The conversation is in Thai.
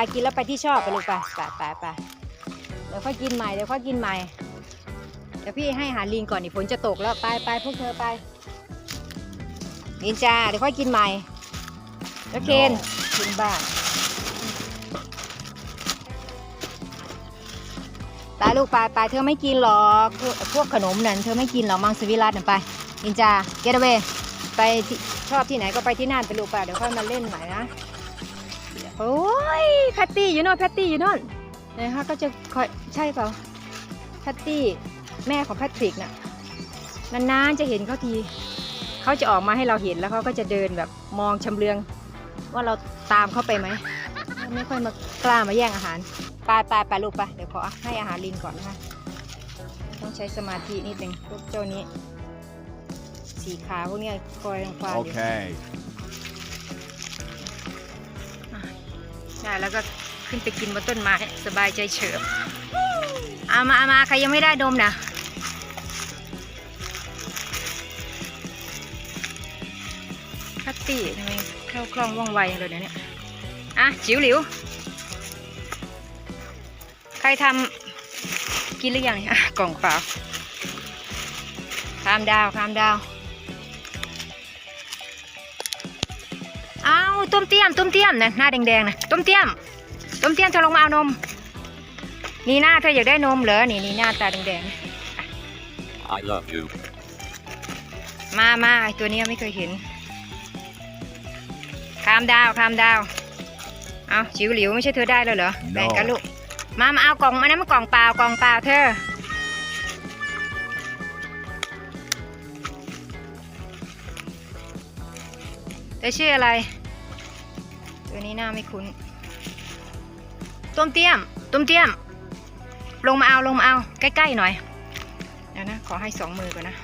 ไปกินแล้วไปที่ชอบไปลูกไปไปไปไปเดี๋ยวค่อยกินใหม่เดี๋ยวค่อยกินใหม่เดี๋ยวพี่ให้หาลิงก่อนนี่ฝนจะตกแล้วไปไปพวกเธอไปลินจ้าเดี๋ยวค่อยกินใหม่แล้วเคนกินบ้างตาลูกไปไปเธอไม่กินหรอกพวกขนมนั่นเธอไม่กินหรอกมังสวิรัตนั่นไปลินจ้าเกตเวไปชอบที่ไหนก็ไปที่นั่นไปลูกไปเดี๋ยวค่อยมาเล่นใหม่นะ โอ้ยแพตตี้อยู่โน่นแพตตี้อยู่โน่นนะคะก็จะคอยใช่เปล่าแพตตี้แม่ของแพทริกน่ะนานๆจะเห็นเขาทีเขาจะออกมาให้เราเห็นแล้วเขาก็จะเดินแบบมองชำเลือง ว่าเราตามเขาไปไหมไม่ค่อยมากล้ามาแย่งอาหารไปไปไปลูกไปเดี๋ยวขอให้อาหารลิงก่อนนะคะต้องใช้สมาธินิดนึงพวกเจ้านี้ สีขาพวกเนี้ยคอยรังควานอยู่ Okay. แล้วก็ขึ้นไปกินบนต้นไม้สบายใจเฉิบเอามาเอามาใครยังไม่ได้ดมนะคัตตี้ทำไมเข้าคล่องว่องไวอย่างเลยเนี่ยอะจิ๋วหลิว ใครทำกินหรือยังเนี่ยอะกล่องเปล่าคามดาวคามดาว ต้มเตี้ยมต้มเตี้ยมนะหน้าแดงๆนะต้มเตี้ยมต้มเตี้ยมเธอลงมาเอานม นี่หน้าเธออยากได้นมเหรอนี่นี่หน้าตาแดง I love you. ๆมามาไอตัวเนี้ยไม่เคยเห็นคามดาวคามดาวเอาจิ๋วหลิวไม่ใช่เธอได้แล้วเหรอ No แบ่งกันลูกมามาเอากล่องมานะมากล่องเปล่ากล่องเปล่าเธอเธอชื่ออะไรัวนี้หน้าไม่คุ้น ต้มเตี้ยม ต้มเตี้ยม ลงมาเอาลงมาเอา ใกล้ๆหน่อย เดี๋ยวนะ ขอให้สองมือก่อนนะ